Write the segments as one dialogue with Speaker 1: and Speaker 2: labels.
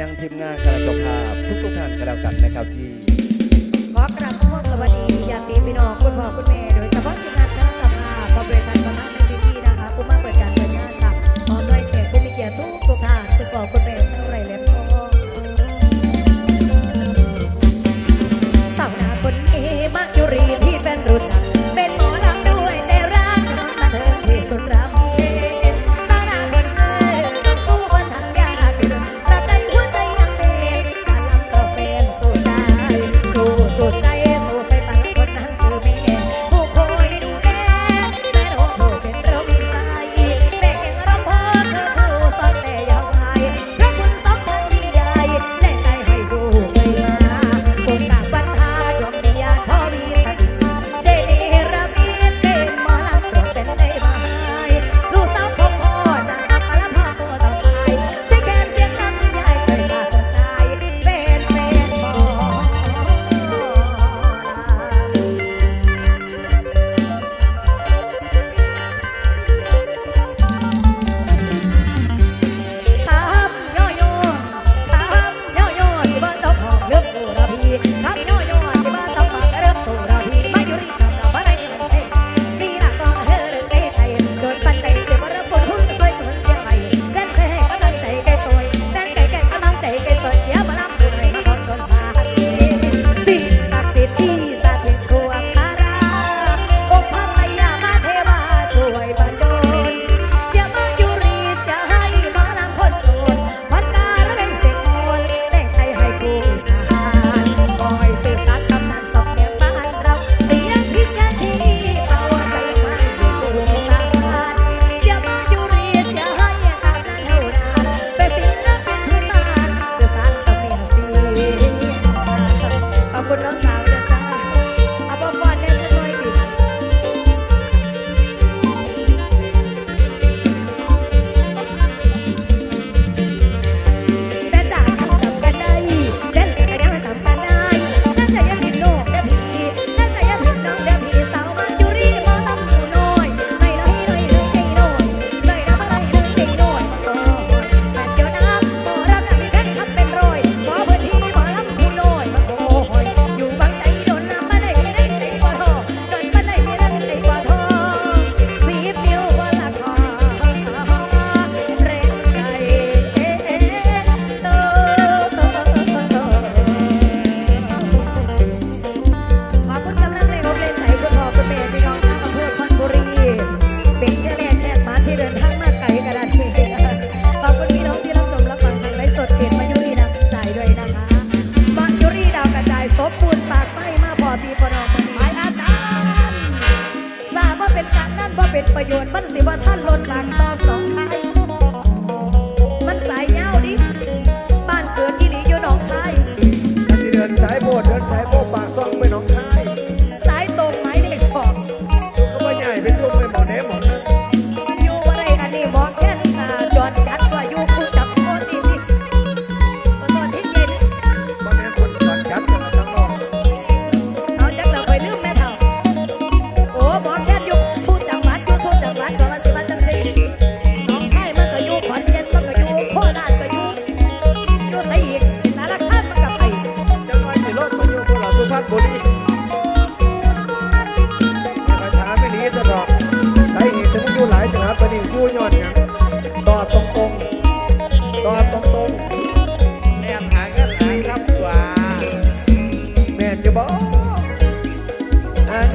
Speaker 1: ยังทีมงานการจบภาพทุกทุกท่านก็แล้วกันนะครับที่
Speaker 2: ขอกราบขอสวัสดีญาติพี่น้องคุณพ่อคุณแม่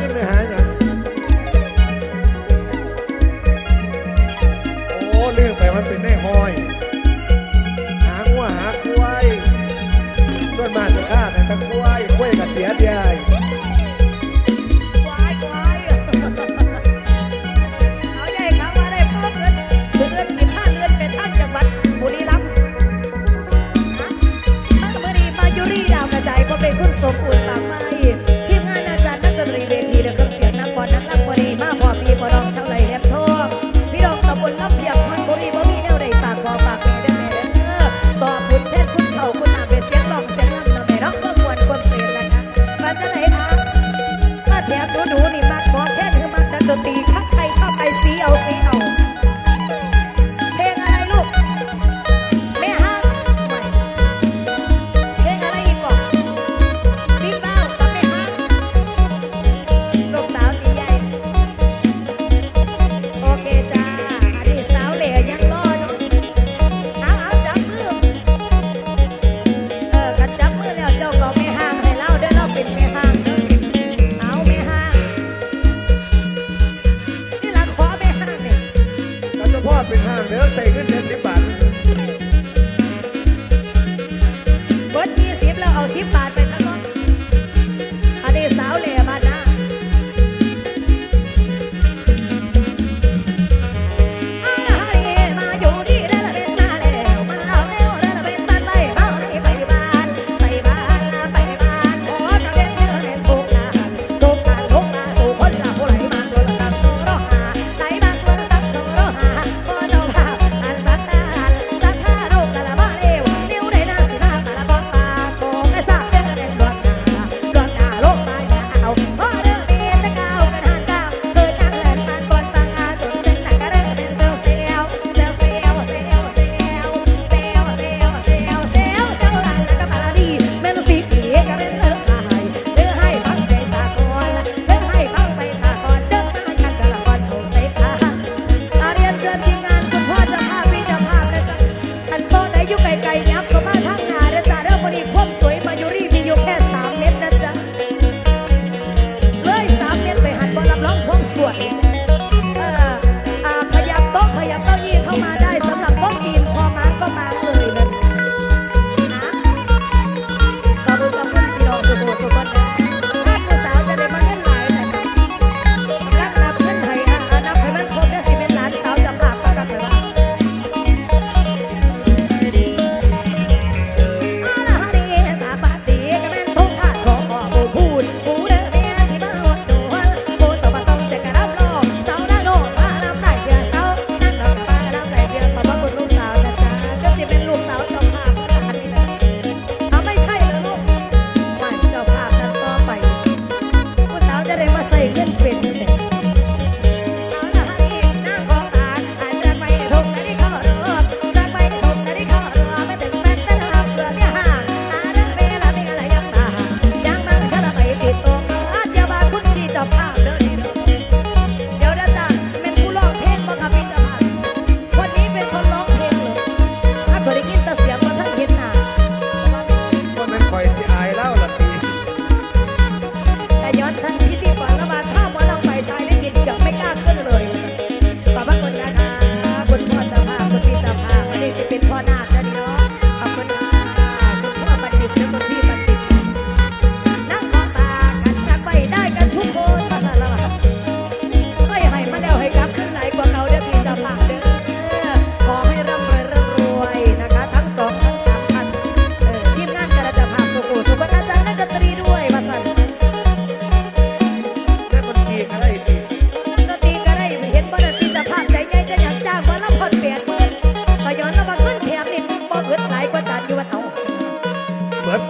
Speaker 2: อ่าน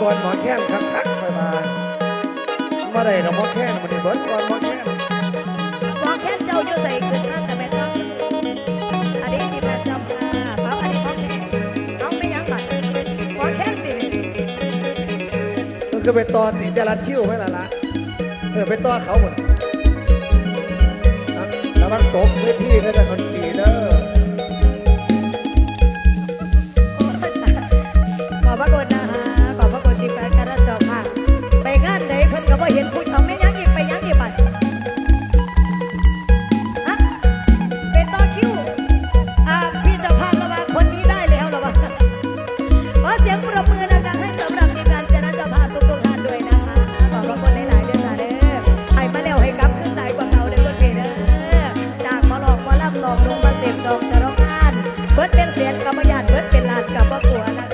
Speaker 2: บอลหมอแค้งคักคักไปมาเมื่อไรเราหมอแค้งมันเบิร์ดก่อลหมอแค้
Speaker 1: งห
Speaker 2: มอ
Speaker 1: แค้ง
Speaker 2: เจ้าอยู่ใส่ขึ้นข้า
Speaker 1: ง
Speaker 3: แต่
Speaker 2: ไม่ต้องอันนี้ที่แม่เจ้าค่ะเขาอันนี้หอแค้งน้องไม่ยั้
Speaker 1: งบั
Speaker 2: ดหมอแค้งติก็คือไปตอตี
Speaker 1: จะรันคิ้วไหมล่ะล่ะเออไปตอเขาหมดแล้วมันตกเวทีนั่นแหละคน
Speaker 2: ตี เป็เสียนกับปรยาดเบิดเป็นลานกับประกัวนะ